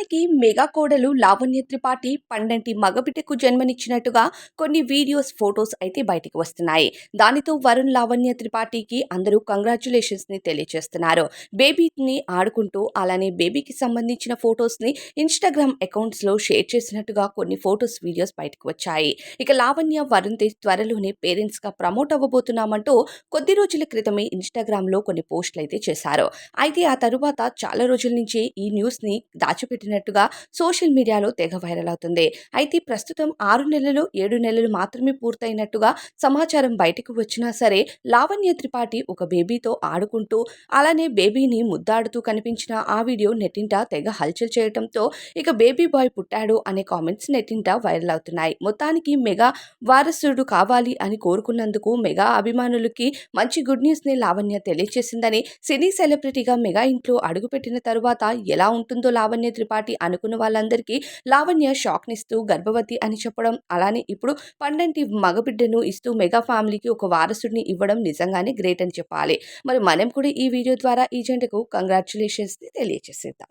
నిజానికి మెగా కోడలు లావణ్య త్రిపాఠి పండంటి మగబిడ్డకు జన్మనిచ్చినట్టుగా కొన్ని వీడియోస్ ఫొటోస్ అయితే బయటికి వస్తున్నాయి. దానితో వరుణ్ లావణ్య త్రిపాఠికి అందరూ కంగ్రాచులేషన్స్ని తెలియజేస్తున్నారు బేబీని ఆడుకుంటూ అలానే బేబీకి సంబంధించిన ఫొటోస్ని ఇన్స్టాగ్రామ్ అకౌంట్స్లో షేర్ చేసినట్టుగా కొన్ని ఫొటోస్ వీడియోస్ బయటకు వచ్చాయి. ఇక లావణ్య వరుణ్ తేజ్ త్వరలోనే పేరెంట్స్గా ప్రమోట్ అవ్వబోతున్నామంటూ కొద్ది రోజుల క్రితమే ఇన్స్టాగ్రామ్లో కొన్ని పోస్టులు అయితే చేశారు. అయితే ఆ తరువాత చాలా రోజుల నుంచి ఈ న్యూస్ని దాచిపెట్టినట్టుగా సోషల్ మీడియాలో తెగ వైరల్ అవుతుంది. అయితే ప్రస్తుతం ఆరు నెలలు ఏడు నెలలు మాత్రమే పూర్తయినట్టుగా సమాచారం బయటకు వచ్చినా సరే లావణ్య త్రిపాఠి ఒక బేబీతో ఆడుకుంటూ అలానే బేబీని ముద్దాడుతూ కనిపించిన ఆ వీడియో నెట్టింట తెగ హల్చల్ చేయడంతో ఇక బేబీ బాయ్ పుట్టాడు అనే కామెంట్స్ నెట్టింట వైరల్ అవుతున్నాయి. మొత్తానికి మెగా వారసుడు కావాలి అని కోరుకున్నందుకు మెగా అభిమానులకి మంచి గుడ్ న్యూస్ని లావణ్య తెలియజేసిందని సినీ సెలబ్రిటీగా మెగా ఇంట్లో అడుగుపెట్టిన తరువాత ఎలా ఉంటుందో లావణ్య త్రిపాఠి అనుకున్న వాళ్ళందరికీ లావణ్య షాక్నిస్తూ గర్భవతి అని చెప్పడం. అలానే ఇప్పుడు పండంటి మగబిడ్డను ఇస్తూ మెగా ఫ్యామిలీకి ఒక వారసుడిని ఇవ్వడం నిజంగానే గ్రేట్ అని చెప్పాలి. మరి మనం కూడా ఈ వీడియో ద్వారా ఈ జంటకు కంగ్రాచులేషన్స్ని తెలియజేసేద్దాం